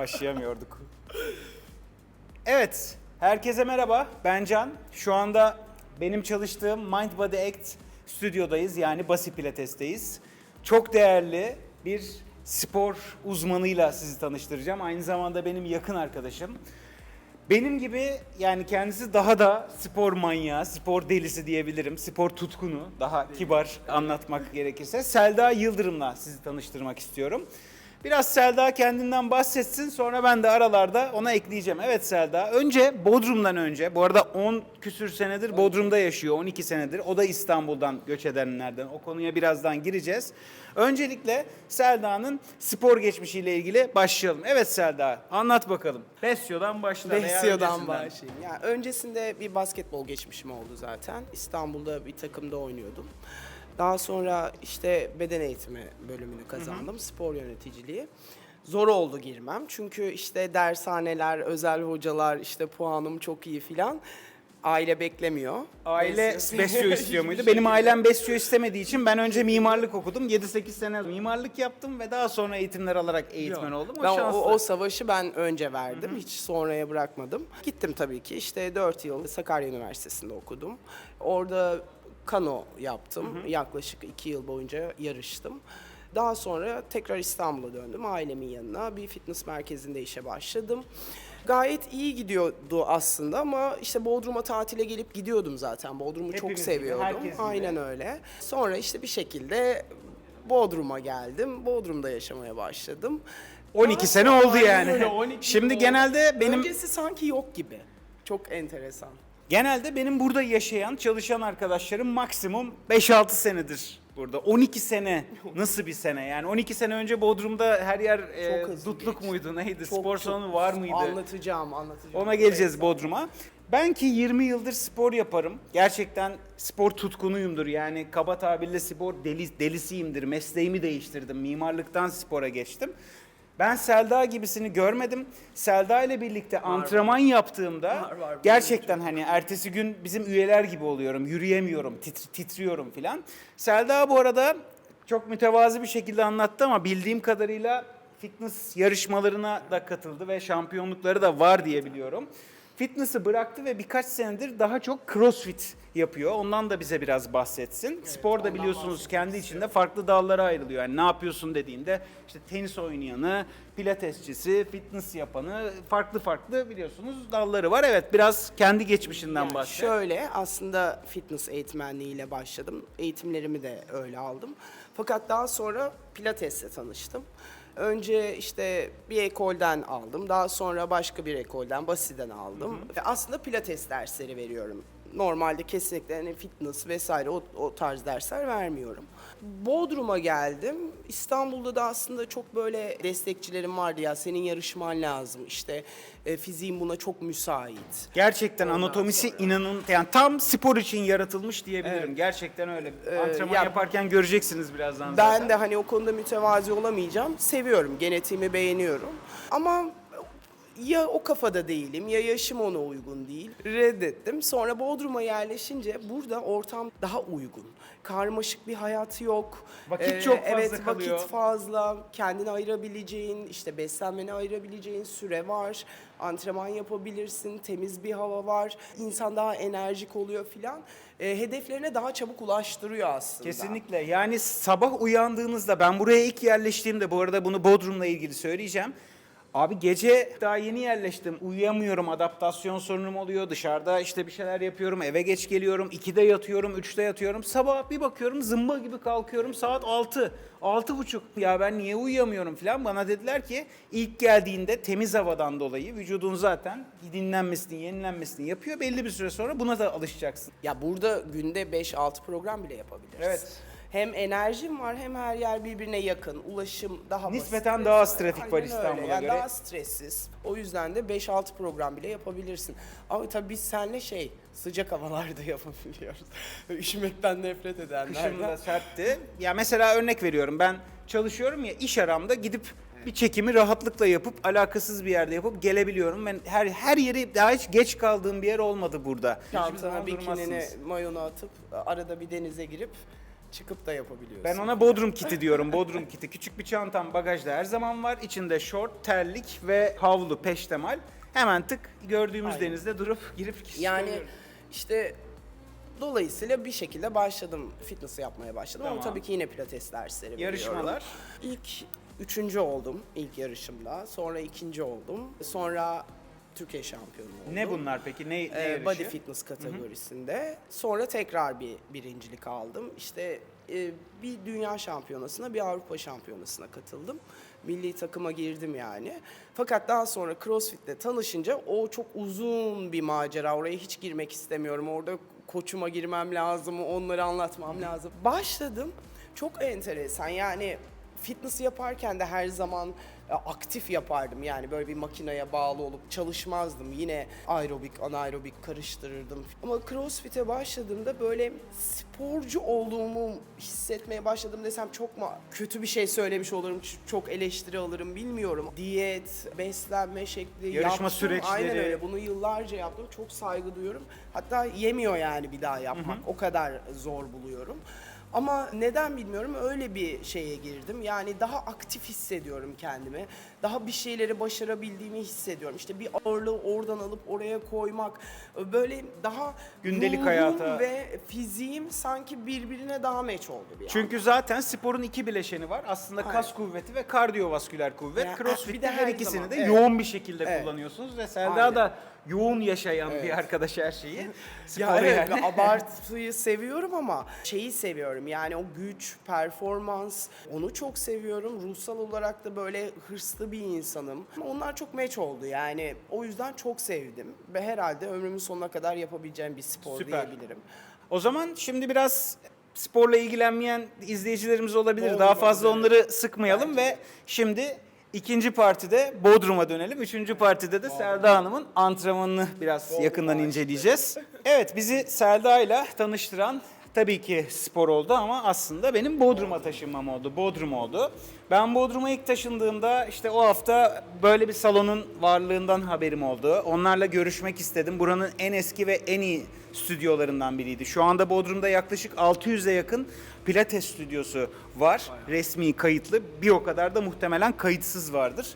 Başlayamıyorduk. Evet, herkese merhaba. Ben Can. Şu anda benim çalıştığım Mind Body Act stüdyodayız. Yani Basi Pilates'teyiz. Çok değerli bir spor uzmanıyla sizi tanıştıracağım. Aynı zamanda benim yakın arkadaşım. Benim gibi yani kendisi daha da spor manyağı, spor delisi diyebilirim. Spor tutkunu, daha kibar anlatmak gerekirse. Selda Yıldırım'la sizi tanıştırmak istiyorum. Biraz Selda kendinden bahsetsin sonra ben de aralarda ona ekleyeceğim. Evet Selda, önce Bodrum'dan önce, bu arada 10 küsür senedir Bodrum'da yaşıyor, 12 senedir. O da İstanbul'dan göç edenlerden. O konuya birazdan gireceğiz. Öncelikle Selda'nın spor geçmişiyle ilgili başlayalım. Evet Selda, anlat bakalım. Besyo'dan başla. veya Besyo'dan öncesinden. başlayayım. Ya öncesinde bir basketbol geçmişim oldu zaten. İstanbul'da bir takımda oynuyordum. Daha sonra işte beden eğitimi bölümünü kazandım. Spor yöneticiliği. Zor oldu girmem. Çünkü işte dershaneler, özel hocalar, işte puanım çok iyi filan. Aile beklemiyor. Aile Besyo- istiyor muydu? Benim ailem Besyo istemediği için ben önce mimarlık okudum. 7-8 sene mimarlık yaptım ve daha sonra eğitimler alarak eğitmen oldum. O Ben o, şanslı. o savaşı ben önce verdim. Hiç sonraya bırakmadım. Gittim tabii ki. İşte 4 yıl Sakarya Üniversitesi'nde okudum. Orada kano yaptım. Yaklaşık 2 yıl boyunca yarıştım. Daha sonra tekrar İstanbul'a döndüm ailemin yanına. Bir fitness merkezinde işe başladım. Gayet iyi gidiyordu aslında ama işte Bodrum'a tatile gelip gidiyordum zaten. Bodrum'u çok Hepimiz gibi, seviyordum. gibi. Aynen öyle. Sonra işte bir şekilde Bodrum'a geldim. Bodrum'da yaşamaya başladım. 12 Daha sene oldu yani. Öyle, 12 Şimdi yıl genelde oldu. benim Öncesi sanki yok gibi. Çok enteresan. Genelde benim burada yaşayan, çalışan arkadaşlarım maksimum 5-6 senedir burada. 12 sene nasıl bir sene? Yani 12 sene önce Bodrum'da her yer e, dutluk geçti. muydu? Neydi? Çok, Spor salonu var mıydı? Anlatacağım, anlatacağım. Ona geleceğiz. Bodrum'a. Ben ki 20 yıldır spor yaparım. Gerçekten spor tutkunuyumdur. Yani kaba tabirle spor deli, delisiyimdir. Mesleğimi değiştirdim. Mimarlıktan spora geçtim. Ben Selda gibisini görmedim. Selda ile birlikte antrenman yaptığımda Var, var, gerçekten hani ertesi gün bizim üyeler gibi oluyorum. Yürüyemiyorum, tit- titriyorum filan. Selda bu arada çok mütevazi bir şekilde anlattı ama bildiğim kadarıyla fitness yarışmalarına da katıldı ve şampiyonlukları da var diye biliyorum. Fitness'ı bıraktı ve birkaç senedir daha çok crossfit yapıyor. Ondan da bize biraz bahsetsin. Spor da biliyorsunuz kendi içinde farklı dallara ayrılıyor. Yani ne yapıyorsun dediğinde işte tenis oynayanı, pilatesçisi, fitness yapanı farklı farklı biliyorsunuz dalları var. Evet biraz kendi geçmişinden Yani bahset. Şöyle aslında fitness eğitmenliğiyle başladım. Eğitimlerimi de öyle aldım. Fakat daha sonra pilatesle tanıştım. Önce işte bir ekolden aldım. Daha sonra başka bir ekolden, Basi'den aldım. Ve aslında pilates dersleri veriyorum. Normalde kesinlikle hani fitness vesaire o, o tarz dersler vermiyorum. Bodrum'a geldim. İstanbul'da da aslında çok böyle destekçilerim vardı ya senin yarışman lazım. İşte e, fiziğin buna çok müsait. Gerçekten Ondan anatomisi sonra- inanın yani tam spor için yaratılmış diyebilirim. Gerçekten öyle. Antrenman Ee, ya- yaparken göreceksiniz birazdan Ben zaten. de hani o konuda mütevazi olamayacağım. Seviyorum, genetiğimi beğeniyorum. Ama ya o kafada değilim ya yaşım ona uygun değil. Reddettim. Sonra Bodrum'a yerleşince burada ortam daha uygun. Karmaşık bir hayat yok. Ee, Vakit çok fazla evet, kalıyor. vakit fazla. Kendini ayırabileceğin, işte beslenmeni ayırabileceğin süre var. Antrenman yapabilirsin, temiz bir hava var. İnsan daha enerjik oluyor filan. Ee, hedeflerine daha çabuk ulaştırıyor aslında. Kesinlikle. Yani sabah uyandığınızda ben buraya ilk yerleştiğimde bu arada bunu Bodrum'la ilgili söyleyeceğim. Abi gece daha yeni yerleştim. Uyuyamıyorum. Adaptasyon sorunum oluyor. Dışarıda işte bir şeyler yapıyorum. Eve geç geliyorum. 2'de yatıyorum, 3'te yatıyorum. Sabah bir bakıyorum zımba gibi kalkıyorum. Saat 6. 6 buçuk. Ya ben niye uyuyamıyorum falan. Bana dediler ki ilk geldiğinde temiz havadan dolayı vücudun zaten dinlenmesini, yenilenmesini yapıyor. Belli bir süre sonra buna da alışacaksın. Ya burada günde 5-6 program bile yapabiliriz. Evet. Hem enerjim var hem her yer birbirine yakın. Ulaşım daha basit. Nispeten daha az trafik var. İstanbul'a Yani göre. Daha stressiz. O yüzden de 5-6 program bile yapabilirsin. Ama tabii biz seninle şey sıcak havalarda yapabiliyoruz. Üşümekten nefret Kışın edenlerden. da sertti. Ya mesela örnek veriyorum ben çalışıyorum ya iş aramda gidip bir çekimi rahatlıkla yapıp alakasız bir yerde yapıp gelebiliyorum. Ben her her yeri daha hiç geç kaldığım bir yer olmadı burada. Çantana, bikinini, mayonu atıp arada bir denize girip çıkıp da yapabiliyorsun. Ben ona Bodrum kiti diyorum. Bodrum kiti. Küçük bir çantam bagajda her zaman var. İçinde şort, terlik ve havlu, peştemal. Hemen tık gördüğümüz Aynen. denizde durup girip Yani işte dolayısıyla bir şekilde başladım fitness yapmaya başladım ama Tamam. tabii ki yine pilates dersleri veriyorum. Yarışmalar? İlk üçüncü oldum ilk yarışımda. Sonra ikinci oldum. Sonra Türkiye şampiyonu oldum. ne bunlar peki? Ne, ne Ee, yarışı? body fitness kategorisinde. Sonra tekrar bir birincilik aldım. İşte e, bir dünya şampiyonasına, bir Avrupa şampiyonasına katıldım. Milli takıma girdim yani. Fakat daha sonra CrossFit'le tanışınca o çok uzun bir macera. Oraya hiç girmek istemiyorum. Orada koçuma girmem lazım, onları anlatmam lazım. Başladım. Çok enteresan. Yani fitness yaparken de her zaman aktif yapardım. Yani böyle bir makineye bağlı olup çalışmazdım. Yine aerobik, anaerobik karıştırırdım. Ama CrossFit'e başladığımda böyle sporcu olduğumu hissetmeye başladım desem çok mu kötü bir şey söylemiş olurum, çok eleştiri alırım bilmiyorum. Diyet, beslenme şekli, Yarışma yaptım. süreçleri. Aynen öyle. Bunu yıllarca yaptım. Çok saygı duyuyorum. Hatta yemiyor yani bir daha yapmak. O kadar zor buluyorum. Ama neden bilmiyorum öyle bir şeye girdim. Yani daha aktif hissediyorum kendimi. Daha bir şeyleri başarabildiğimi hissediyorum. İşte bir ağırlığı oradan alıp oraya koymak. Böyle daha Gündelik hayata- ve fiziğim sanki birbirine daha meç oldu bir Çünkü zaten sporun iki bileşeni var. Aslında kas kuvveti ve kardiyovasküler kuvvet. Ya, bir Crossfit'te de her her ikisini zaman, de evet. yoğun bir şekilde Evet. kullanıyorsunuz ve Selda Aynen. da yoğun yaşayan bir Evet. arkadaş her şeyi. Spor Ya evet, yani. abartıyı seviyorum ama şeyi seviyorum yani o güç, performans onu çok seviyorum. Ruhsal olarak da böyle hırslı bir insanım. Onlar çok meç oldu yani o yüzden çok sevdim ve herhalde ömrümün sonuna kadar yapabileceğim bir spor Süper. diyebilirim. O zaman şimdi biraz sporla ilgilenmeyen izleyicilerimiz olabilir. Olur, Daha fazla olur. onları sıkmayalım ve şimdi ikinci partide Bodrum'a dönelim. Üçüncü partide de Selda Hanım'ın antrenmanını biraz yakından inceleyeceğiz. Evet bizi Selda ile tanıştıran tabii ki spor oldu ama aslında benim Bodrum'a taşınmam oldu. Bodrum oldu. Ben Bodrum'a ilk taşındığımda işte o hafta böyle bir salonun varlığından haberim oldu. Onlarla görüşmek istedim. Buranın en eski ve en iyi stüdyolarından biriydi. Şu anda Bodrum'da yaklaşık 600'e yakın pilates stüdyosu var. Resmi kayıtlı. Bir o kadar da muhtemelen kayıtsız vardır.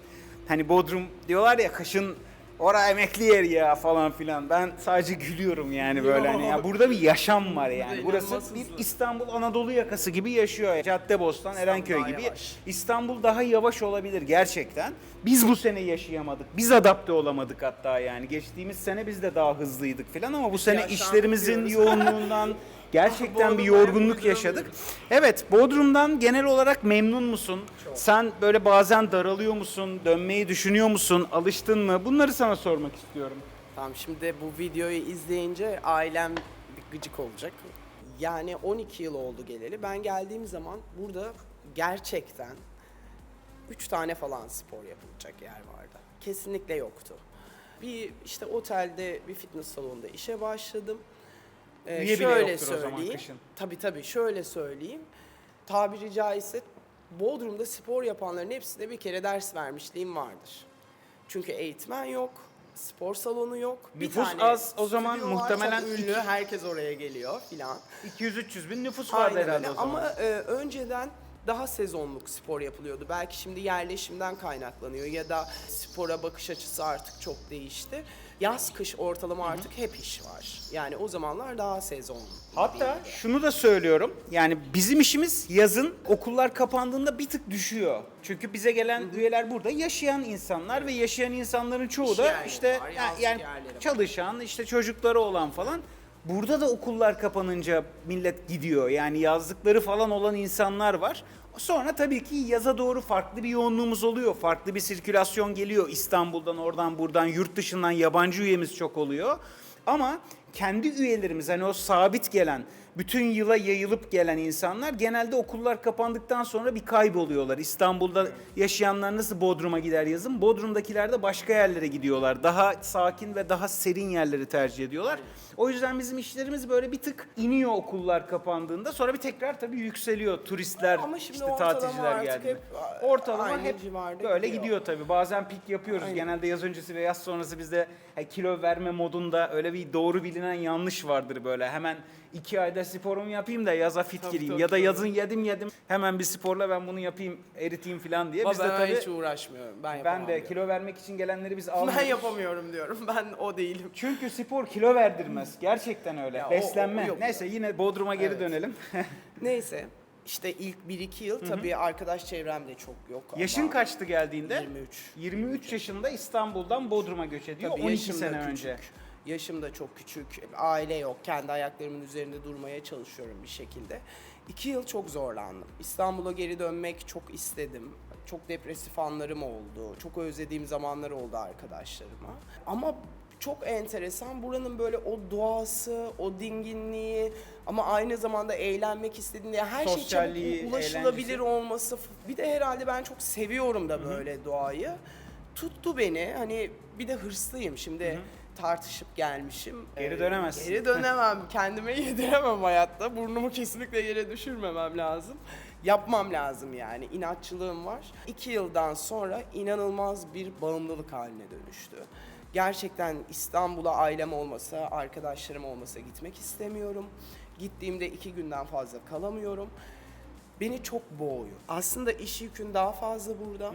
Hani Bodrum diyorlar ya kışın Ora emekli yer ya falan filan. Ben sadece gülüyorum yani böyle hani. Ya burada bir yaşam var yani. Burası bir. İstanbul Anadolu yakası gibi yaşıyor. Caddebostan, Erenköy daha gibi. yavaş. İstanbul daha yavaş olabilir gerçekten. Biz bu sene yaşayamadık. Biz adapte olamadık hatta yani. Geçtiğimiz sene biz de daha hızlıydık filan ama bu sene yaşandık işlerimizin diyoruz. yoğunluğundan gerçekten bir yorgunluk yaşadık. Evet, Bodrum'dan genel olarak memnun musun? Sen böyle bazen daralıyor musun? Dönmeyi düşünüyor musun? Alıştın mı? Bunları sana sormak istiyorum. Tamam şimdi bu videoyu izleyince ailem bir gıcık olacak. Yani 12 yıl oldu geleli. Ben geldiğim zaman burada gerçekten 3 tane falan spor yapılacak yer vardı. Kesinlikle yoktu. Bir işte otelde bir fitness salonunda işe başladım. Ee, Üye bile şöyle yoktur o zaman söyleyeyim. kışın. Tabii tabii şöyle söyleyeyim. Tabiri caizse Bodrum'da spor yapanların hepsine bir kere ders vermişliğim vardır. Çünkü eğitmen yok, spor salonu yok. Nüfus az, o zaman stüdyo var, muhtemelen çok ünlü, iki- herkes oraya geliyor filan. 200-300 bin nüfus vardı Aynen herhalde öyle. o zaman. Ama e, önceden daha sezonluk spor yapılıyordu. Belki şimdi yerleşimden kaynaklanıyor ya da spora bakış açısı artık çok değişti. Yaz kış ortalama artık hep iş var. Yani o zamanlar daha sezon. Hatta şunu da söylüyorum. Yani bizim işimiz yazın okullar kapandığında bir tık düşüyor. Çünkü bize gelen üyeler burada yaşayan insanlar ve yaşayan insanların çoğu İş da yerleri işte var, ya- yazlık yani yerleri var. çalışan, işte çocukları olan falan. Burada da okullar kapanınca millet gidiyor. Yani yazlıkları falan olan insanlar var. Sonra tabii ki yaza doğru farklı bir yoğunluğumuz oluyor. Farklı bir sirkülasyon geliyor. İstanbul'dan, oradan, buradan, yurt dışından yabancı üyemiz çok oluyor. Ama kendi üyelerimiz hani o sabit gelen, bütün yıla yayılıp gelen insanlar genelde okullar kapandıktan sonra bir kayboluyorlar. İstanbul'da yaşayanlar nasıl Bodrum'a gider yazın? Bodrum'dakiler de başka yerlere gidiyorlar. Daha sakin ve daha serin yerleri tercih ediyorlar. O yüzden bizim işlerimiz böyle bir tık iniyor okullar kapandığında. Sonra bir tekrar tabii yükseliyor turistler, Ama şimdi işte ortalama tatilciler artık hep, a- Ortalama aynı hep civarda böyle gidiyor. gidiyor tabii. Bazen pik yapıyoruz. Aynen. Genelde yaz öncesi ve yaz sonrası bizde hani kilo verme modunda öyle bir doğru bilinen yanlış vardır böyle. Hemen iki ayda sporumu yapayım da yaza fit Tabii, gireyim. tabii, ya da yazın yedim yedim hemen bir sporla ben bunu yapayım eriteyim falan diye. Ama Biz de ben tabii hiç uğraşmıyorum. Ben, ben de diyorum. kilo vermek için gelenleri biz almıyoruz. Ben yapamıyorum diyorum. Ben o değilim. Çünkü spor kilo verdirmez. Gerçekten öyle. Ya o- Beslenme. o yok Neyse yine Bodrum'a geri Evet. dönelim. Neyse. işte ilk 1-2 yıl tabii arkadaş çevremde çok yok. Yaşın ama kaçtı geldiğinde? 23. 23 yaşında İstanbul'dan Bodrum'a göç ediyor. Tabii 12 yaşım da sene küçük. önce. Yaşım da çok küçük. Aile yok. Kendi ayaklarımın üzerinde durmaya çalışıyorum bir şekilde. İki yıl çok zorlandım. İstanbul'a geri dönmek çok istedim. Çok depresif anlarım oldu. Çok özlediğim zamanlar oldu arkadaşlarıma. Ama çok enteresan buranın böyle o doğası, o dinginliği ama aynı zamanda eğlenmek istediğinde her şey çabuk ulaşılabilir eğlencesi. olması. Bir de herhalde ben çok seviyorum da böyle doğayı. Tuttu beni. Hani bir de hırslıyım. Şimdi tartışıp gelmişim. Geri Ee, dönemezsin. Geri dönemem. Kendime yediremem hayatta. Burnumu kesinlikle yere düşürmemem lazım. Yapmam lazım yani. İnatçılığım var. İki yıldan sonra inanılmaz bir bağımlılık haline dönüştü. Gerçekten İstanbul'a ailem olmasa, arkadaşlarım olmasa gitmek istemiyorum. Gittiğimde iki günden fazla kalamıyorum beni çok boğuyor. Aslında iş yükün daha fazla burada.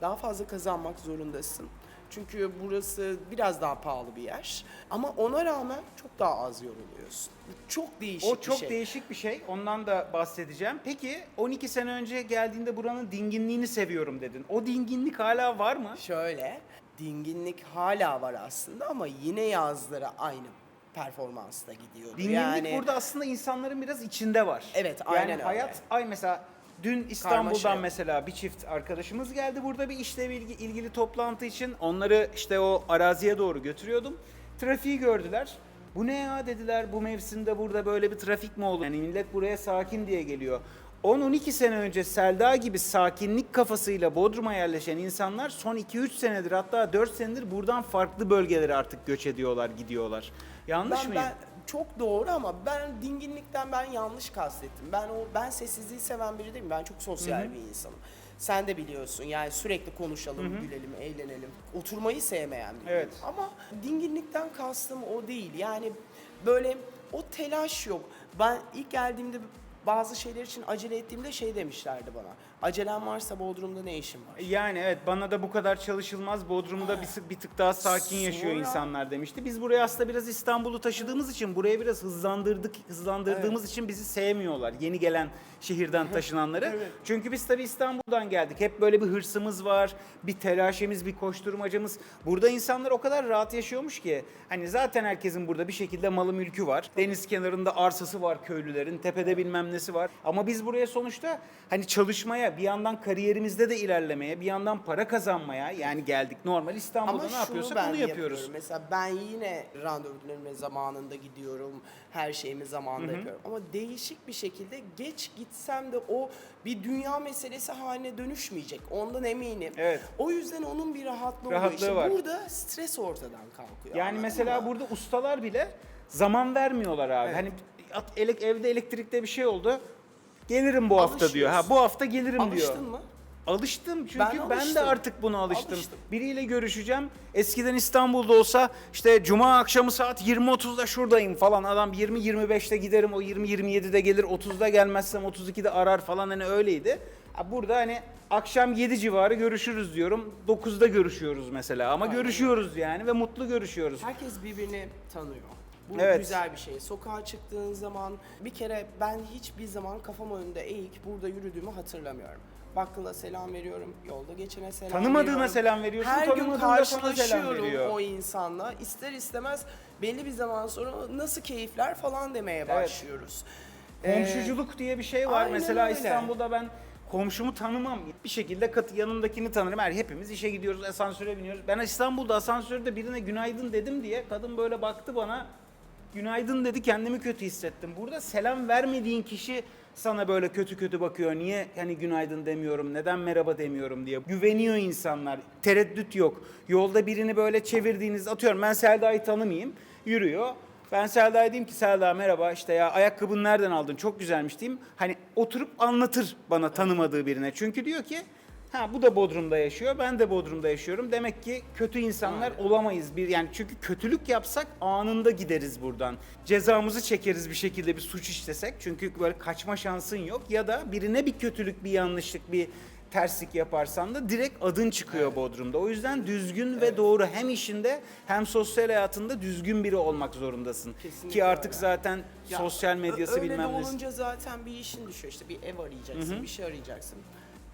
Daha fazla kazanmak zorundasın. Çünkü burası biraz daha pahalı bir yer. Ama ona rağmen çok daha az yoruluyorsun. Bu çok değişik O çok bir şey. değişik bir şey. Ondan da bahsedeceğim. Peki 12 sene önce geldiğinde buranın dinginliğini seviyorum dedin. O dinginlik hala var mı? Şöyle, dinginlik hala var aslında ama yine yazları aynı performansta gidiyordu. Dinginlik yani, burada aslında insanların biraz içinde var. Evet, yani aynen öyle. hayat ay mesela dün İstanbul'dan Karmaşa mesela bir çift arkadaşımız geldi burada bir işle ilgili, ilgili toplantı için. Onları işte o araziye doğru götürüyordum. Trafiği gördüler. Bu ne ya dediler bu mevsimde burada böyle bir trafik mi olur? Yani millet buraya sakin diye geliyor. 10-12 sene önce Selda gibi sakinlik kafasıyla Bodrum'a yerleşen insanlar son 2-3 senedir hatta 4 senedir buradan farklı bölgelere artık göç ediyorlar, gidiyorlar. Yanlış ben, mıyım? ben çok doğru ama ben dinginlikten ben yanlış kastettim. Ben o ben sessizliği seven biri değilim. Ben çok sosyal bir insanım. Sen de biliyorsun yani sürekli konuşalım, gülelim, eğlenelim. Oturmayı sevmeyen biriyim. Evet. Ama dinginlikten kastım o değil. Yani böyle o telaş yok. Ben ilk geldiğimde bazı şeyler için acele ettiğimde şey demişlerdi bana. Acelen varsa Bodrum'da ne işin var? Yani evet bana da bu kadar çalışılmaz. Bodrum'da bir, bir tık daha sakin yaşıyor Sonra- insanlar demişti. Biz buraya aslında biraz İstanbul'u taşıdığımız için buraya biraz hızlandırdık. Hızlandırdığımız için bizi sevmiyorlar. Yeni gelen şehirden taşınanları. Evet. Çünkü biz tabii İstanbul'dan geldik. Hep böyle bir hırsımız var, bir telaşemiz, bir koşturmacamız. Burada insanlar o kadar rahat yaşıyormuş ki. Hani zaten herkesin burada bir şekilde malı mülkü var. Deniz kenarında arsası var köylülerin, tepede bilmem nesi var. Ama biz buraya sonuçta hani çalışmaya, bir yandan kariyerimizde de ilerlemeye, bir yandan para kazanmaya yani geldik. Normal İstanbul'da Ama ne yapıyorsak ben onu yapıyoruz. yapıyorum. Mesela ben yine randevularıma zamanında gidiyorum. Her şeyimi zamanında yapıyorum. Ama değişik bir şekilde geç gitsem de o bir dünya meselesi haline dönüşmeyecek. Ondan eminim. Evet. O yüzden onun bir rahatlığı, Rahatlığı. İşte var. Burada stres ortadan kalkıyor. Yani mesela mı? burada ustalar bile zaman vermiyorlar abi. Evet. Hani evde elektrikte bir şey oldu. Gelirim bu hafta diyor. Ha bu hafta gelirim diyor. Alıştın mı? Alıştım çünkü Ben ben, de alıştım. artık buna alıştım. Alıştım. Biriyle görüşeceğim. Eskiden İstanbul'da olsa işte cuma akşamı saat 20.30'da şuradayım falan. Adam 20-25'te giderim o 20-27'de gelir 30'da gelmezsem 32'de arar falan hani öyleydi. Ha, Burada hani akşam 7 civarı görüşürüz diyorum. 9'da görüşüyoruz mesela ama görüşüyoruz yani ve mutlu görüşüyoruz. Herkes birbirini tanıyor. Bu Evet. güzel bir şey. Sokağa çıktığın zaman bir kere ben hiçbir zaman kafam önünde eğik burada yürüdüğümü hatırlamıyorum. Bakkala selam veriyorum, yolda geçene selam Tanımadığına veriyorum. selam veriyorsun, Her gün tanımadığın da sana selam karşılaşıyorum o insanla. İster istemez belli bir zaman sonra nasıl keyifler falan demeye başlıyoruz. Ee, Komşuculuk diye bir şey var. aynen Mesela öyle. İstanbul'da ben komşumu tanımam. Bir şekilde katı yanımdakini tanırım. Her hepimiz işe gidiyoruz, asansöre biniyoruz. Ben İstanbul'da asansörde birine günaydın dedim diye kadın böyle baktı bana. Günaydın dedi kendimi kötü hissettim. Burada selam vermediğin kişi sana böyle kötü kötü bakıyor. Niye hani günaydın demiyorum, neden merhaba demiyorum diye. Güveniyor insanlar. Tereddüt yok. Yolda birini böyle çevirdiğiniz atıyorum ben Selda'yı tanımayayım. Yürüyor. Ben Selda'ya diyeyim ki Selda merhaba işte ya ayakkabını nereden aldın çok güzelmiş diyeyim. Hani oturup anlatır bana tanımadığı birine. Çünkü diyor ki Ha bu da Bodrum'da yaşıyor. Ben de Bodrum'da yaşıyorum. Demek ki kötü insanlar olamayız. Bir yani çünkü kötülük yapsak anında gideriz buradan. Cezamızı çekeriz bir şekilde bir suç işlesek. Çünkü böyle kaçma şansın yok ya da birine bir kötülük, bir yanlışlık, bir terslik yaparsan da direkt adın çıkıyor Bodrum'da. O yüzden düzgün ve doğru hem işinde hem sosyal hayatında düzgün biri olmak zorundasın. Kesinlikle Ki artık öyle. zaten Ya, sosyal medyası öyle bilmem nesi. olunca zaten bir işin düşüyor. İşte bir ev arayacaksın, bir şey arayacaksın.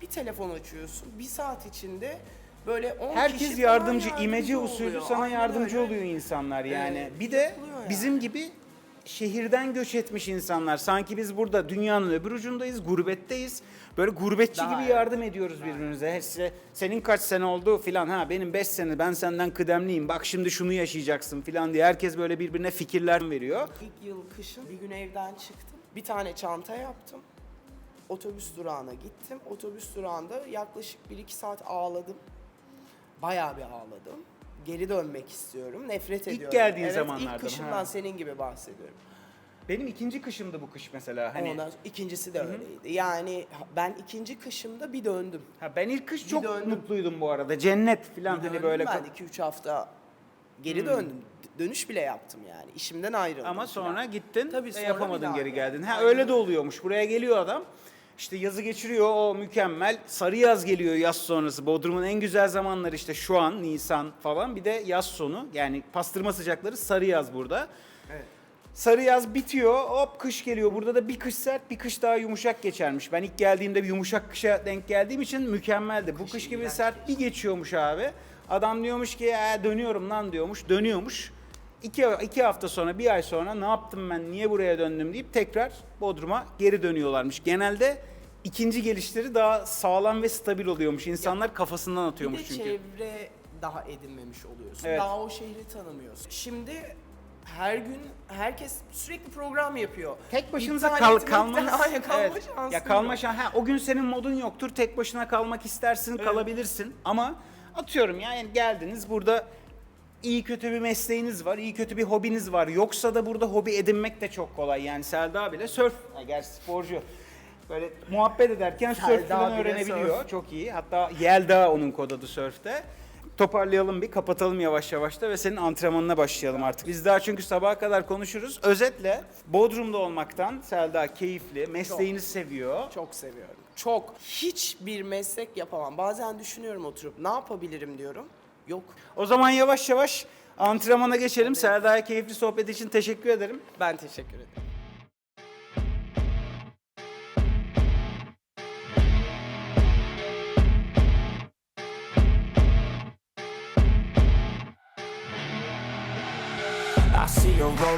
Bir telefon açıyorsun. Bir saat içinde böyle 10 Herkes kişi sana yardımcı, imece usulü oluyor. sana Aynen yardımcı öyle. oluyor insanlar yani. Evet, bir de yani. bizim gibi şehirden göç etmiş insanlar. Sanki biz burada dünyanın öbür ucundayız, gurbetteyiz. Böyle gurbetçi Daha gibi evet. yardım ediyoruz birbirimize. Şey- senin kaç sene oldu filan ha benim 5 sene ben senden kıdemliyim. Bak şimdi şunu yaşayacaksın filan diye herkes böyle birbirine fikirler veriyor. İlk yıl kışın bir gün evden çıktım. Bir tane çanta yaptım. Otobüs durağına gittim. Otobüs durağında yaklaşık 1-2 saat ağladım. Bayağı bir ağladım. Geri dönmek istiyorum. Nefret ediyorum. geldiğin evet, zamanlardan, ilk kışımdan ha. senin gibi bahsediyorum. Benim ikinci kışımdı bu kış mesela. Hani Ondan sonra ikincisi de öyleydi. Yani ben ikinci kışımda bir döndüm. ha ben ilk kış Bir çok döndüm. mutluydum bu arada. Cennet filan Bir hani böyle ben 2-3 hafta geri döndüm. Dönüş bile yaptım yani. İşimden ayrıldım. Ama sonra gittin Tabii sonra yapamadın geri geldin. Ha Aynen öyle de oluyormuş. Buraya geliyor adam. İşte yazı geçiriyor o mükemmel. Sarı yaz geliyor yaz sonrası. Bodrum'un en güzel zamanları işte şu an Nisan falan. Bir de yaz sonu. Yani pastırma sıcakları sarı yaz burada. Evet. Sarı yaz bitiyor, hop kış geliyor. Burada da bir kış sert, bir kış daha yumuşak geçermiş. Ben ilk geldiğimde bir yumuşak kışa denk geldiğim için mükemmeldi. Bu Kış gibi sert bir geçiyormuş abi. Adam diyormuş ki "Ee, dönüyorum lan diyormuş, dönüyormuş. İki, iki hafta sonra, bir ay sonra ne yaptım ben, niye buraya döndüm deyip tekrar Bodrum'a geri dönüyorlarmış. Genelde ikinci gelişleri daha sağlam ve stabil oluyormuş. İnsanlar kafasından Bir atıyormuş de çünkü. çevre daha edinmemiş oluyorsun. Evet. Daha o şehri tanımıyorsun. Şimdi her gün herkes sürekli program yapıyor. Tek başınıza İptal kal etmekten- kalmanız. Aynen, kalma Evet. şansın Ya kalma yok. şan ha o gün senin modun yoktur. Tek başına kalmak istersin, kalabilirsin ama atıyorum ya, yani geldiniz burada iyi kötü bir mesleğiniz var, iyi kötü bir hobiniz var. Yoksa da burada hobi edinmek de çok kolay. Yani Selda bile sörf, gerçi sporcu. Böyle muhabbet ederken sörf Selda falan bile öğrenebiliyor. sörf. Çok iyi. Hatta Yelda onun kod adı sörfte. Toparlayalım bir, kapatalım yavaş yavaş da ve senin antrenmanına başlayalım artık. Biz daha çünkü sabaha kadar konuşuruz. Özetle Bodrum'da olmaktan Selda keyifli, mesleğini seviyor. Çok seviyorum. Çok. Hiçbir meslek yapamam. Bazen düşünüyorum oturup ne yapabilirim diyorum. Yok. O zaman yavaş yavaş antrenmana geçelim. Selda'ya keyifli sohbet için teşekkür ederim. Ben teşekkür ederim.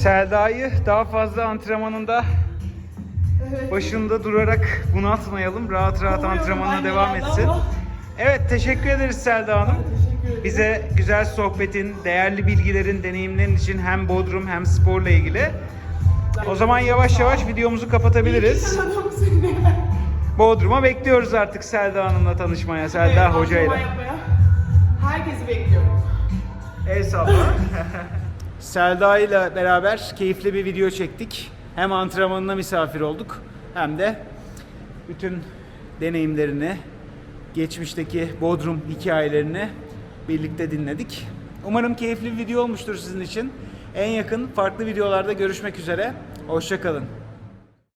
Selda'yı daha fazla antrenmanında başında durarak bunaltmayalım. Rahat rahat antrenmanına devam etsin. Evet teşekkür ederiz Selda Hanım. Bize güzel sohbetin, değerli bilgilerin, deneyimlerin için hem Bodrum hem sporla ilgili. O zaman yavaş yavaş videomuzu kapatabiliriz. Bodrum'a bekliyoruz artık Selda Hanım'la tanışmaya, Selda Hoca'yla. Herkesi bekliyorum. El salla. Selda ile beraber keyifli bir video çektik. Hem antrenmanına misafir olduk hem de bütün deneyimlerini, geçmişteki Bodrum hikayelerini birlikte dinledik. Umarım keyifli bir video olmuştur sizin için. En yakın farklı videolarda görüşmek üzere. Hoşçakalın.